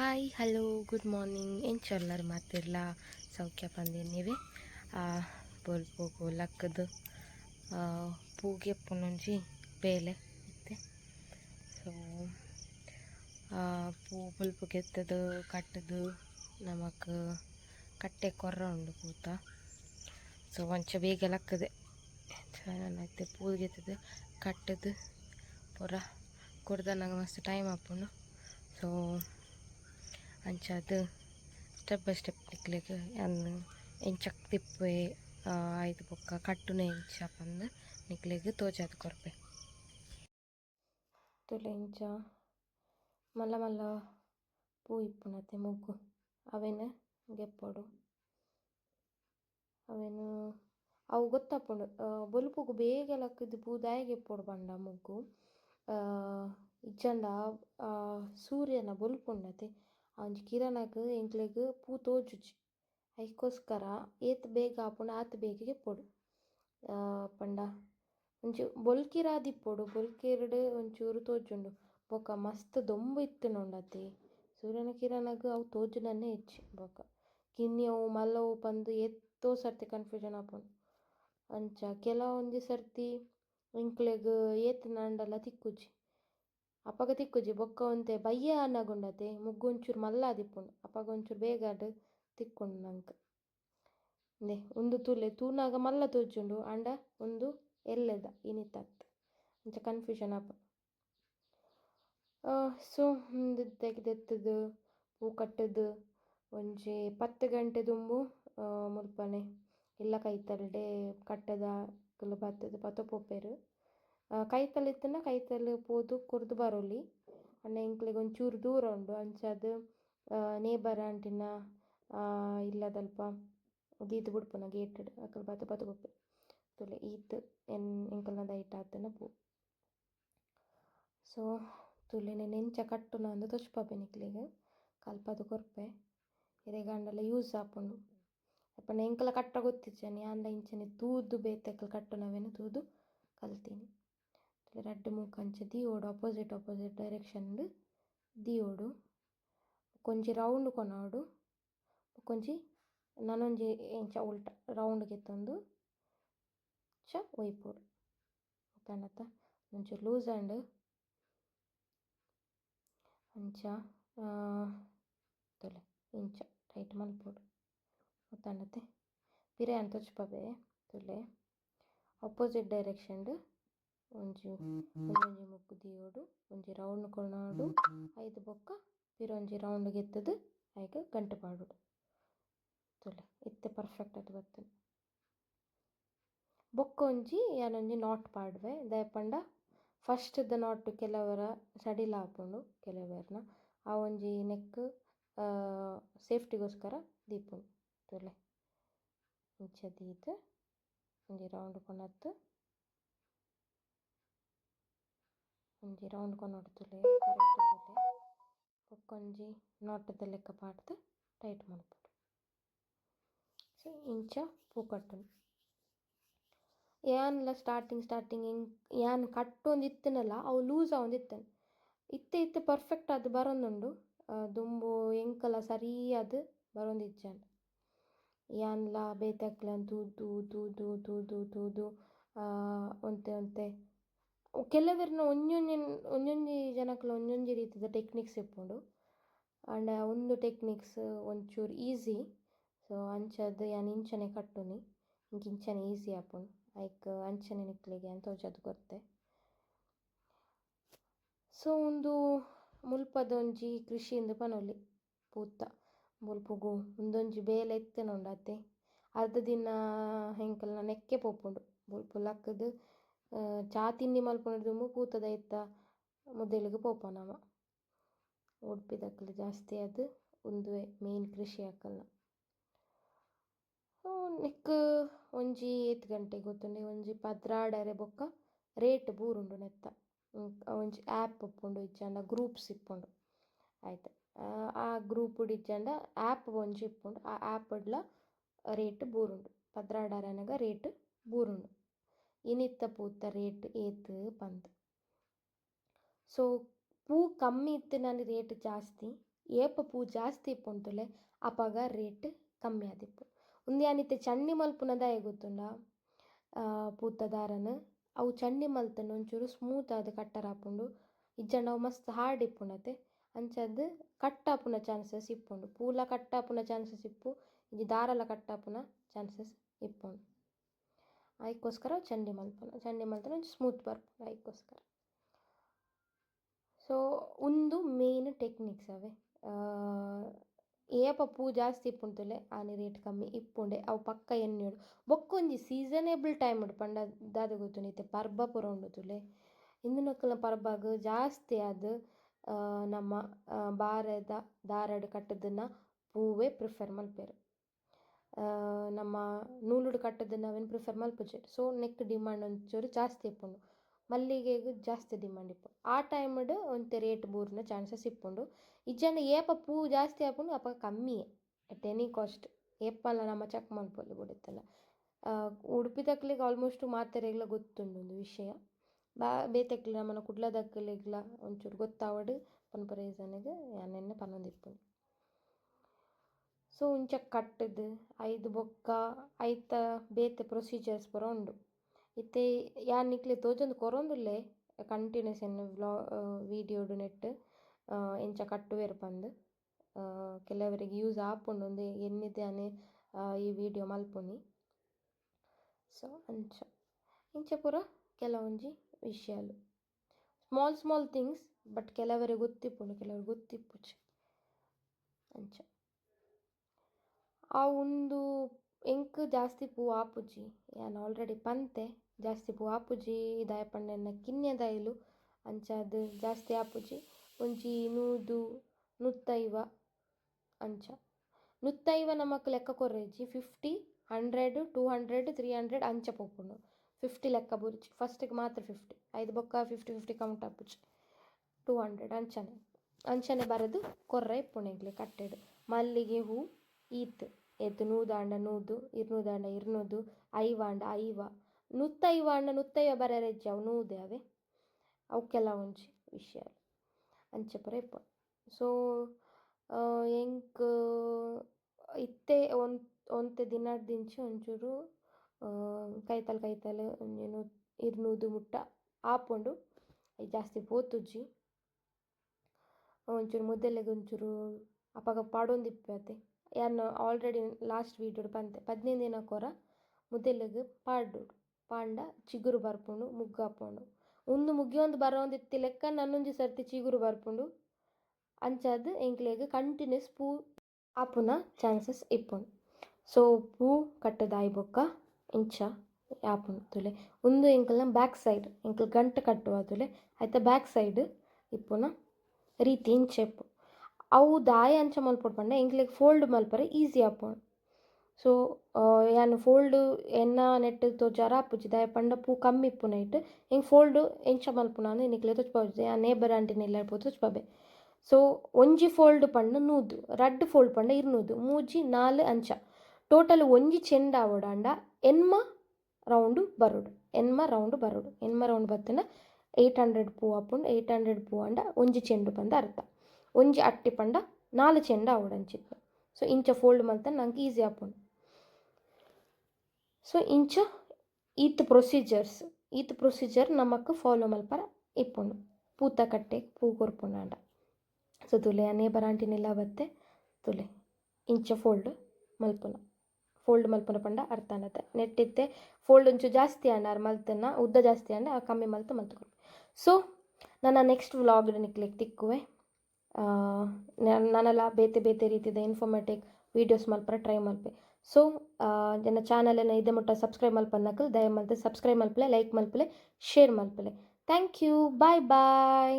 Hi, hello, good morning. ಎಂಚೊಲ್ಲರು ಮಾತಿರ್ಲ ಸೌಖ್ಯ ಬಂದಿದ್ದೀವಿ ಬೊಲ್ಪೋಗು ಲಕ್ಕದು ಪೂಗೆ ಪುನೊಂಜಿ ಬೇಲೆ ಇತ್ತೆ. ಸೊ ಪೂ ಬುಲ್ಪು ಗೆತ್ತದು ಕಟ್ಟದು, ನಮಕ್ ಕಟ್ಟೆ ಕೊರ್ರ ಉಂಡು ಪೂತ. ಸೊ ಒಂಚ ಬೇಗ ಲಕ್ಕದೆ. ಚೆನ್ನಾಗೈತೆ ಪೂ ಗೆತ್ತದು ಕಟ್ಟದು, ಪೂರ. ಕುಡ್ದ ನಂಗೆ ಮಸ್ತ್ ಟೈಮ್ ಆಪುಂಡು. ಸೊ ಅಂಚಾದ್ ಸ್ಟೆಪ್ ಬೈ ಸ್ಟೆಪ್ ನಿಕ್ಲೆಗ್ ಅನ್ನು ಎಂಚಕ್ ತಿಪ್ಪೆ ಆಯ್ತು ಬೊಕ್ಕ ಕಟ್ಟುನ ಎಂಚ ಪಂದ್ ನಿಕ್ಲೆಗ್ ತೋಜಾದ್ ಕೊರ್ಪೆ ಇಂಚ ಮಲ್ಲ ಮಲ್ಲ ಪೂ ಇಪ್ಪುನತೆ ಮೊಗ್ಗು. ಅವೆನ್ ಗೆಪ್ಪಡು. ಅವೆನ್ ಅವು ಗೊತ್ತಾಪುಂಡು ಬೊಲುಪುಗು ಬೇಗ ಲಕ್ಕುದು ಪೂ ಗೆಪ್ಪಡು ಬಂಡ ಮುಗ್ಗು. ಇಜ್ಜಂಡ ಸೂರ್ಯನ ಬೊಲ್ಪುಂಡತೆ. ಒಂಜಿ ಕಿರಣಕ್ಕೆ ಎಂಕ್ಲೆಗ್ ಪೂ ತೋಜುಜಿ. ಐಕೋಸ್ಕರ ಏತ್ ಬೇಗ ಆಪುಂಡು ಆತ್ ಬೇಗ ಪೊಡು. ಪಂಡ. ಒಂಜಿ ಬೊಲ್ಕಿರಾದಿಪ್ಪೊಡು ಬೊಲ್ಕೆರ್ಡ್ ಒಂಚೂರು ತೋಜುಂಡು. ಬೊಕ ಮಸ್ತ್ ದೊಂಬು ಇತ್ತ್ಂಡತೆ ಸೂರ್ಯನ ಕಿರಣಗ್ ಅವು ತೋಜುಂಡನೆ ಹೆಚ್ಚಿ ಬೊಕ. ಕಿನ್ಯವು ಮಲ್ಲವು ಪಂದ್ ಎತ್ತೋ ಸರ್ತಿ ಕನ್ಫ್ಯೂಷನ್ ಆಪುಂಡು. ಅಂಚ ಕೆಲವೊಂಜಿ ಸರ್ತಿ ಎಂಕ್ಲೆಗ್ ಏತ್ ನಂಡಲ ತಿಕ್ಕುಜಿ. ಅಪಗ ತಿಕ್ಕುಜಿ ಬೊಕ್ಕ ಒಂತೆ ಬಯ್ಯ ಆನಗುಂಡತೆ ಮುಗ್ಗು ಒಂಚೂರು ಮಲ್ಲ ಆದಿಪ್ಪುಂಡು ಅಪಗ ಒಂಚೂರು ಬೇಗಡ್ ತಿಕ್ಕುಂಡು ನಂಕ್ ಉಂದೆ ಉಂದು ತುಲೆ ತೂನಗ ಮಲ್ಲ ತೋಜುಂಡು ಆಂಡ ಉಂದು ಎಲ್ಲೆದ ಇನಿತತ್ ಅಂಚ ಕನ್ಫ್ಯೂಷನ್ ಆಪ. ಸೊ ಉಂದು ತೆಗ್ದೆತ್ತುದು ಹೂ ಕಟ್ಟುದ್, ಒಂಜಿ ಪತ್ತು ಗಂಟೆ ದುಂಬು ಮುಲ್ಪನೆ ಇಲ್ಲ ಕೈತಲ್ಡೆ ಕಟ್ಟದ ಅಕುಲು ಬತ್ತುದು ಪತ್ತ ಪೋಪೆರ್ ಕೈತಲ್ ಇತ್ತನ ಕೈತಲ್ ಪೋದು, ಕೊರ್ದು ಬರೊಲಿ. ಅಣ್ಣ ಎಂಕ್ಲೆಗ್ ಒಂಚೂರು ದೂರ ಉಂಡು. ಅಂಚಾದ್ ನೇಬರ್ ಆಂಟಿನ ಇಲ್ಲದಲ್ಪ ದೀದ್ ಬುಡ್ಪುನ ಗೇಟ್ಡ್ ಅಕಲ್ ಬಾತು ಬಾತು ಪೋಪೆ ತುಲೆ ಈತ್, ಎನ್ ಇಂಕಲ್ನ ದೈಟ್ ಆತನ ಪೂ. ಸೊ, ತುಲೆ ಎಂಚ ಕಟ್ಟುನ ಅಂದು ತೊಚ್ಪಾಪೆ ನಿಕ್ಲೆಗ್. ಕಲ್ಪದು ಕೊರ್ಪೆ. ಎರೆಗಾಂಡಲ ಯೂಸ್ ಆಪುಂಡು. ಅಪ್ಪ ಎಂಕಲ ಕಟ್ಟ ಗೊತ್ತಿಜ್ಜನಿ ಆಂಡ ಇಂಚನೆ ತೂದ್ ಕಟ್ಟು ಕಟ್ಟುನವೆನ್ ತೂದು ಕಲ್ತೀನಿ. ರಡ್ಡ್ ಮೂಕ್ ಅಂಚ ದೀವೊಡು ಅಪೋಸಿಟ್ ಅಪೋಸಿಟ್ ಡೈರೆಕ್ಷನ್ಡ್ ದೀವೊಡು ಬೊಕೊಂಜಿ ರೌಂಡ್ ಕೊನೊಡು ಬೊಕೊಂಜಿ ನನೊಂಜಿ ಇಂಚ ಉಲ್ಟ ರೌಂಡ್ ದೆತ್ತೊಂದು ಇಂಚ ಒಯ್ಪೊಡು ಪಂಡತ ಒಂಚೂರು ಲೂಸ್ ಆಂಡ್ ಅಂಚ ತೊಲೆ ಇಂಚ ಟೈಟ್ ಮಲ್ಪೊಡು ಒತ್ತಂಡತೆ ಪಿರಾಯಿನ್ ತೋಜ್ಪಾಪೆ ತುಲೆ ಅಪೋಸಿಟ್ ಡೈರೆಕ್ಷನ್ಡ್ ಒಂಜಿ ಒಂಜಿ ಮುಕ್ಕು ದೀವೊಡು ಒಂಜಿ ರೌಂಡ್ ಕೊನೊಡು ಐದು ಬೊಕ್ಕ ಪಿರೊಂಜಿ ರೌಂಡ್ ಗೆತ್ತದು ಐಕ್ ಗಂಟು ಪಾಡುಡು ತುಲೆ ಇತ್ತೆ ಪರ್ಫೆಕ್ಟ್ ಆದ್ ಬರ್ತುಂಡು ಬೊಕ್ಕ ಒಂಜಿ ಯಾನೊಂಜಿ ನಾಟ್ ಪಾಡ್ವೆ. ದಾಯೆ ಪಂಡ ದ ನಾಟ್ ಕೆಲವರ ಸಡಿಲ ಆಪುಂಡು ಕೆಲವೆರ್ನ ಆ ಒಂಜಿ ನೆಕ್ ಸೇಫ್ಟಿಗೋಸ್ಕರ ದೀಪುಂಡು ತುಲೆ ಇಂಚ ದೀದ್ ಒಂಜಿ ರೌಂಡ್ ಕೊನೊತ್ತು. ಒಂಜಿ ರೌಂಡ್ ಕೊನೊಡು ತುಲೆ ಕರೆಕ್ಟ್ ತುಲೆ ಬೊಕೊಂಜಿ ನಾಟ್‌ದ ಲೆಕ್ಕ ಪಾಡ್ದ್ ಟೈಟ್ ಮಲ್ಪೊಡು ಸೊ, ಇಂಚ ಪೂ ಕಟ್ಟುನು ಯಾನ್ಲ ಸ್ಟಾರ್ಟಿಂಗ್ ಸ್ಟಾರ್ಟಿಂಗ್ ಯಾನ್ ಕಟ್ಟೊಂದು ಇತ್ತ್ಂಡಲ ಅವು ಲೂಸ್ ಆವೊಂದಿತ್ತೆನೆ ಇತ್ತೆ ಇತ್ತೆ ಪರ್ಫೆಕ್ಟ್ ಆದ್ ಬರೊಂದುಂಡು. ದುಂಬು ಎಂಕಲ ಸರಿ ಆದ್ ಬರೊಂದಿಜ್ಜಂಡ್ ಯಾನ್ಲ ಬೇತೆಕ್ಲೆನ್ ತೂದು ತೂದು ತೂದು ತೂದು ಒಂತೆ ಒಂತೆ. ಕೆಲವೆರ್ನ ಒಂಜೊಂಜಿ ಒಂಜೊಂಜಿ ಜನಕ್ಕೆ ಒಂಜೊಂಜಿ ರೀತಿದ ಟೆಕ್ನಿಕ್ಸ್ ಇಪ್ಪುಂಡು ಆಂಡ ಉಂದು ಟೆಕ್ನಿಕ್ಸ್ ಒಂಚೂರು ಈಸಿ ಸೊ ಅಂಚಾದ್ ಯಾನ್ ಇಂಚನೆ ಕಟ್ಟುನಿ ಇಂಕ್ ಇಂಚನೆ ಈಸಿ ಆಪುಂಡು ಐಕ್ ಅಂಚನೆ ನಿಕ್ಲೆಗ್ ಯಾನ್ ತೋಜಾದ್ ಕೊರ್ತೆ ಸೊ ಉಂದು ಮುಲ್ಪದ ಒಂಜಿ ಕೃಷಿ ಇಂದ್ ಪನೊಲಿ, ಪೂತ, ಮುಲ್ಪುಗು ಉಂದೊಂಜಿ ಬೇಲೆ ಇತ್ತೆನೊಂಡತೆ ಅರ್ಧ ದಿನ ಎಂಕಲ್ನ ನೆಕ್ಕೆ ಪೋಪುಂಡು, ಮುಲ್ಪು ಲಕ್ಕುದು ಚಾ ತಿಂಡಿ ಮಲ್ಪುನಗ ಕೂತದ ಇತ್ತ. ಮೊದಲಿಗೆ ಮುದೆಲ್ಗ್ ಪೋಪ ನಮ ಉಡುಪಿದಕ್ಲೆಗ್ ಜಾಸ್ತಿ ಅದು, ಉಂದುವೆ ಮೇನ್ ಕೃಷಿ ಹಾಕಲ್ಲ ನೆಕ್ಕ್ ಒಂಜಿ ಏತ್ ಗಂಟೆಗ್ ಗೊತ್ತುಂಡೆ ಒಂಜಿ ಪದ್ರಾಡರೆ ಬೊಕ್ಕ ರೇಟ್ ಬೂರುಂಡು ನೆತ್ತ. ಒಂಜಿ ಆ್ಯಪ್ ಇಪ್ಪುಂಡು ಇಜ್ಜಂಡ ಗ್ರೂಪ್ಸ್ ಇಪ್ಪುಂಡು. ಆಯ್ತು. ಆ ಗ್ರೂಪ್ ಇಜ್ಜಂಡ ಆ್ಯಪ್ ಒಂಜಿ ಇಪ್ಪುಂಡು, ಆ ಆ್ಯಪ್ಡ್ಲ ರೇಟ್ ಬೂರುಂಡು. ಪದ್ರಾಡರೆನಗ ರೇಟ್ ಬೂರುಂಡು. ಇನಿತ್ತ ಪೂತ ರೇಟ್ ಏತ್ ಪಂದ್ ಸೊ ಪೂ ಕಮ್ಮಿ ಇತ್ತಿನಂಡ್ ರೇಟ್ ಜಾಸ್ತಿ ಏಪ ಪೂ ಜಾಸ್ತಿ ಇಪ್ಪುಂತುಲೆ ಅಪಗ ರೇಟ್ ಕಮ್ಮಿ ಆದಿಪ್ಪು ಉಂದು ಯಾನಿತ್ತೆ ಚಂಡಿ ಮಲ್ಪುನದ ಗೊತ್ತುಂಡ ಪೂತ ದಾರನ್ ಅವು ಚಂಡಿ ಮಲ್ತನ ಒಂಚೂರು ಸ್ಮೂತ್ ಆದ್ ಕಟ್ಟರ್ ಆಪುಂಡು ಇಜ್ಜಂಡ ಅವು ಮಸ್ತ್ ಹಾರ್ಡ್ ಇಪ್ಪುಂಡತೆ ಅಂಚದ್ ಕಟ್ಟಾಪುನ ಚಾನ್ಸಸ್ ಇಪ್ಪುಂಡು ಪೂಲ ಕಟ್ಟಾಪುನ ಚಾನ್ಸಸ್ ಇಪ್ಪು ಇಜ್ಜಿ ದಾರಲ ಕಟ್ಟಾಪುನ ಚಾನ್ಸಸ್ ಇಪ್ಪುಂಡು ಐಕೋಸ್ಕರ ಚಂಡಿ ಮಲ್ಪನ ಚಂಡಿ ಮಲ್ಪನ ಸ್ಮೂತ್ ಬರ್ಪುಂಡು ಐಕೋಸ್ಕರ ಸೊ ಉಂದು ಮೇನ್ ಟೆಕ್ನಿಕ್ಸ್ ಅವೆ. ಏಪ ಪೂ ಜಾಸ್ತಿ ಇಪ್ಪುಂತುಲೆ ಆನೆ ರೇಟ್ ಕಮ್ಮಿ ಇಪ್ಪುಂಡೆ. ಅವು ಪಕ್ಕ ಎಣ್ಣೆಡು ಬೊಕ್ಕೊಂಜಿ ಸೀಸನೇಬಲ್ ಟೈಮ್ ಪಂಡ ದಾದ ಗೊತ್ತುಂಡು ಪರ್ಬ ಪೂರ ಉಂಡುತುಲೆ. ತುಲೆ ಪರ್ಬಾಗ ಜಾಸ್ತಿ ಆದ್ ನಮ್ಮ ಬಾರೆದ ದಾರಡ್ ಕಟ್ಟದನ್ನ ಪೂವೇ ಪ್ರಿಫರ್ ಮಲ್ಪೆರ್. ನಮ್ಮ ನೂಲುಡು ಕಟ್ಟದ ಅವೆನ್ ಪ್ರಿಫರ್ ಮಲ್ಪುಜೆ ಸೊ ನೆಕ್ ಡಿಮಾಂಡ್ ಒಂಚೂರು ಜಾಸ್ತಿ ಇಪ್ಪುಂಡು. ಮಲ್ಲಿಗೆಗ್ ಜಾಸ್ತಿ ಡಿಮಾಂಡ್ ಇಪ್ಪು ಆ ಟೈಮ್ಡ್ ಒಂತೆ ರೇಟ್ ಬೂರ್ನ ಚಾನ್ಸಸ್ ಇಪ್ಪುಂಡು. ಇಜ್ಜಂಡ ಏಪ ಪೂ ಜಾಸ್ತಿ ಆಪುಂಡು ಅಪ್ಪ ಕಮ್ಮಿಯೇ ಎಟ್ ಎನಿ ಕಾಸ್ಟ್ ಏಪಲ ನಮ್ಮ ಚೆಕ್ ಮಲ್ಪಲ್ಲಿ ಬಿಡುತ್ತಲ್ಲ. ಉಡುಪಿ ತಕ್ಕಲಿಗೆ ಆಲ್ಮೋಸ್ಟ್ ಮಾತೆರೆಗ್ಲ ಗೊತ್ತುಂಡು ಒಂದು ವಿಷಯ. ಬಾ ಬೇತೆಕ್ಲೆ ನಮ್ಮನ ಕುಡ್ಲದಕ್ಲೆಗ್ಲ ಒಂಚೂರು ಗೊತ್ತಾವಡ್. ಪನ್ಪು ರೀಸನ್ಗ್ ಯಾನೆನ್ನ ಪನೊಂದಿಪ್ಪುಂಡು ಸೊ ಇಂಚ ಕಟ್ಟುದು, ಐದು ಬೊಕ್ಕ, ಐತ ಬೇತೆ ಪ್ರೊಸೀಜರ್ಸ್ ಪೂರ ಉಂಡು. ಇತ್ತೆ ಯಾನ್ ನಿಕ್ಲೆ ತೋಜೊಂದು ಕೊರೊಂದುಲ್ಲೆ ಕಂಟಿನ್ಯೂಸ್ ಎನ್ನ ವ್ಲಾ ವೀಡಿಯೋಡು ನೆಟ್ ಎಂಚ ಕಟ್ಟುವೆರ್ ಪಂದ್. ಕೆಲವರಿಗೆ ಯೂಸ್ ಆಪುಂಡು ಉಂದು ಎನ್ನಿದೆ ಆನೆ ಈ ವಿಡಿಯೋ ಮಲ್ಪುನಿ. ಸೊ ಅಂಚ, ಇಂಚ ಪೂರ ಕೆಲವೊಂಜಿ ವಿಷಯಲು. ಸ್ಮಾಲ್ ಸ್ಮಾಲ್ ಥಿಂಗ್ಸ್ ಬಟ್ ಕೆಲವರಿಗೆ ಗೊತ್ತಿಪ್ಪುಂಡು ಕೆಲವರು ಗೊತ್ತಿಪ್ಪುಜಿ ಅಂಚ. ಆ ಉಂದು ಎಂಕ್ ಜಾಸ್ತಿ ಪೂ ಆಪುಜಿ ಯಾನ್ ಆಲ್ರೆಡಿ ಪಂತೆ, ಜಾಸ್ತಿ ಪೂ ಆಪುಜಿ ದಾಯೆ ಪಂಡ ಕಿನ್ಯದಾಯೆಲು ಅಂಚಾದ್ ಜಾಸ್ತಿ ಆಪುಜಿ ಒಂಜಿ ನೂದು, ನುತ್ತೈವ ಅಂಚ. ನುತ್ತೈವ ನಮಕ್ ಲೆಕ್ಕ ಕೊರ್ರೆಜಿ fifty hundred two hundred three hundred ಅಂಚ ಪೋಪುಂಡು ಫಿಫ್ಟಿ ಲೆಕ್ಕ ಬುರ್ಜಿ ಫಸ್ಟ್ಗ್ ಮಾತ್ರ ಫಿಫ್ಟಿ ಐದು ಬೊಕ್ಕ ಫಿಫ್ಟಿ ಫಿಫ್ಟಿ ಕೌಂಟ್ ಆಪುಜಿ ಟೂ ಹಂಡ್ರೆಡ್ ಅಂಚನೆ. ಅಂಚನೆ ಬರದು ಕೊರ್ರೆ ಕಟ್ಟೆಡು ಕಟ್ಟೆಡ್. ಮಲ್ಲಿಗೆ ಹೂ, ಈತ್. ಎತ್ತು ನೂದಾಂಡ ನೂದು ಇರ್ನೂದಾಂಡ, ಇರ್ನೂದು, ಐವಾಂಡ, ಐವ. ನುತ್ತೈವಾಂಡ, ನುತ್ತೈವ ಬರೆರೆಜ್ಜಿ ಅವು ನೂದೆ ಅವೆ. ಅವಕ್ಕೆಲ್ಲ ಒಂಜಿ ವಿಷಯ ಅಂಚ ಪೂರ ಇಪ್ಪ ಸೊ ಎಂಕ್, ಇತ್ತೆ ಒಂತ್ ಒಂತೆ ದಿನಡ್ದಿಂಚಿ ಒಂಚೂರು ಕೈತಲ್ ಕೈತಲ್ ಒಂಜಿ ನು ಇರ್ನೂದು ಮುಟ್ಟ ಆಪೊಂಡು. ಜಾಸ್ತಿ ಪೋತುಜ್ಜಿ. ಒಂಚೂರು ಮುದ್ದೆಲೆಗ್ ಒಂಚೂರು ಅಪಗ ಪಾಡೊಂದಿಪ್ಪೆತೆ ಯಾನ್ ಆಲ್ರೆಡಿ ಲಾಸ್ಟ್ ವೀಡಿಯೋಡು ಪಂತೆ ದಿನ ಕೊರ? ಮುದೆಲೆಗ್ ಪಾಡ್ದುಂಡು ಪಾಂಡ, ಚಿಗುರು ಬರ್ಪುಂಡು ಮುಗ್ಗಾಪುಂಡು ಉಂದು ಮುಗಿಯೊಂದು ಇತ್ತಿ ಲೆಕ್ಕ ನನ್ನೊಂಜಿ ಸರ್ತಿ ಚಿಗುರು ಬರ್ಪುಂಡು. ಅಂಚಾದ್ ಎಂಕ್ಲೆಗ್ ಕಂಟಿನ್ಯೂಸ್ ಪೂ ಆಪುನ ಚಾನ್ಸಸ್ ಇಪ್ಪುಂಡು. ಸೊ ಪೂ ಕಟ್ಟದಾಯಿ ಬೊಕ್ಕ ಇಂಚ ಆಪುಂಡು ತುಲೆ. ಉಂದು ಎಂಕಲ್ನ ಬ್ಯಾಕ್ ಸೈಡ್ ಎಂಕಲ್ ಗಂಟು ಕಟ್ಟುವ ತುಲೆ. ಐತ ಬ್ಯಾಕ್ ಸೈಡ್ ಇಪ್ಪುನ ರೀತಿ ಇಂಚ ಇಪ್ಪು. ಅವು ದಾಯ ಅಂಚ ಮಲ್ಪೊಡು ಪಂಡ ಎಂಕ್ಲೆಗ್ ಫೋಲ್ಡ್ ಮಲ್ಪರೆ ಈಸಿ ಆಪುಂಡು ಸೊ ಯಾನ್ ಫೋಲ್ಡ್ ಎನ್ನ ನೆಟ್ ತೋಜಾರ ಆಪುಜಿ ದಾಯ ಪಂಡ ಪೂ ಕಮ್ಮಿ ಇಪ್ಪುನೈಟ್ ಎಂಕ್ ಫೋಲ್ಡ್ ಎಂಚ ಮಲ್ಪುನ ಅಂದ್ ನಿಕ್ಲೆ ತೋಜ್ಪಾವುಜಿ ಆ ನೇಬರ್ ಆಂಟಿನ ಎಲ್ಲಾರ್ ಪೋದು ತೋಜ್ಪಾಬೆ ಸೊ ಒಂಜಿ ಫೋಲ್ಡ್ ಪಂಡ ನೂದು, ರಡ್ಡ್ ಫೋಲ್ಡ್ ಪಂಡ ಇರ್ನೂದು, ಮೂಜಿ ನಾಲ್ ಅಂಚ. ಟೋಟಲ್ ಒಂಜಿ ಚೆಂಡ ಆವೊಡಾಂಡ, ಎನ್ಮ ರೌಂಡು ಬರೋಡು, ಎನ್ಮ ರೌಂಡ್ ಬರೋಡು, ಎನ್ಮ ರೌಂಡ್ ಬತ್ತಿನ ಏಯ್ಟ್ ಹಂಡ್ರೆಡ್ ಪೂ ಆಪುಂಡು ಏಯ್ಟ್ ಹಂಡ್ರೆಡ್ ಪೂ ಆಂಡ ಒಂಜಿ ಚೆಂಡು ಪಂದ ಅರ್ಥ. ಒಂಜಿ ಅಟ್ಟಿ ಪಂಡ ನಾಲ್ ಚೆಂಡು ಆವೊಡಂಚಿತ್ತು ಸೊ ಇಂಚ ಫೋಲ್ಡ್ ಮಲ್ತನ ನಂಗೆ ಈಸಿ ಆಪುಂಡು ಸೊ ಇಂಚ ಈತ್ ಪ್ರೊಸೀಜರ್ಸ್ ಈತ್ ಪ್ರೊಸೀಜರ್ ನಮಕ್ ಫಾಲೋ ಮಲ್ಪರ ಇಪ್ಪುಂಡು ಪೂತ ಕಟ್ಟೆಗ್ ಪೂ ಕೊರ್ಪುಂಡಾಂಡ ಸೊ ತುಲೆ ಆ ನೇಬರ್ ಆಂಟಿನಿಲ್ಲ ಬತ್ತೆ ತುಲೆ ಇಂಚ ಫೋಲ್ಡ್ ಮಲ್ಪುನ ಫೋಲ್ಡ್ ಮಲ್ಪುನ ಪಂಡ ಅರ್ಥ ಆನತ್ತೆ ನೆಟ್ಟಿತ್ತೆ ಫೋಲ್ಡ್ ಒಂಚೂರು ಜಾಸ್ತಿ ಆಂಡ ಮಲ್ತನ ಉದ್ದ ಜಾಸ್ತಿ ಆಂಡ ಕಮ್ಮಿ ಮಲ್ತು ಮಲ್ತು ಸೊ ನನ್ನ ನೆಕ್ಸ್ಟ್ ವ್ಲಾಗ್ ನಿಕ್ಲೆಗ್ ತಿಕ್ಕುವೆ ನನ್ನಲ ಬೇತೆ ಬೇತೆ ರೀತಿಯ ಇನ್ಫಾರ್ಮೇಟಿವ್ ವೀಡಿಯೋಸ್ ಮಲ್ಪರ ಟ್ರೈ ಮಲ್ಪೆ. ಸೊ ಜನ ಚಾನಲನ್ನು ಇದೇ ಮುಟ್ಟ ಸಬ್ಸ್ಕ್ರೈಬ್ ಮಲ್ಪನ್ನಕಲ್ ದಯ ಮಲ್ತೆ ಸಬ್ಸ್ಕ್ರೈಬ್ ಮಲ್ಪಲೆ ಲೈಕ್ ಮಲ್ಪಲೆ ಶೇರ್ ಮಲ್ಪಲೆ ಥ್ಯಾಂಕ್ ಯು ಬಾಯ್ ಬಾಯ್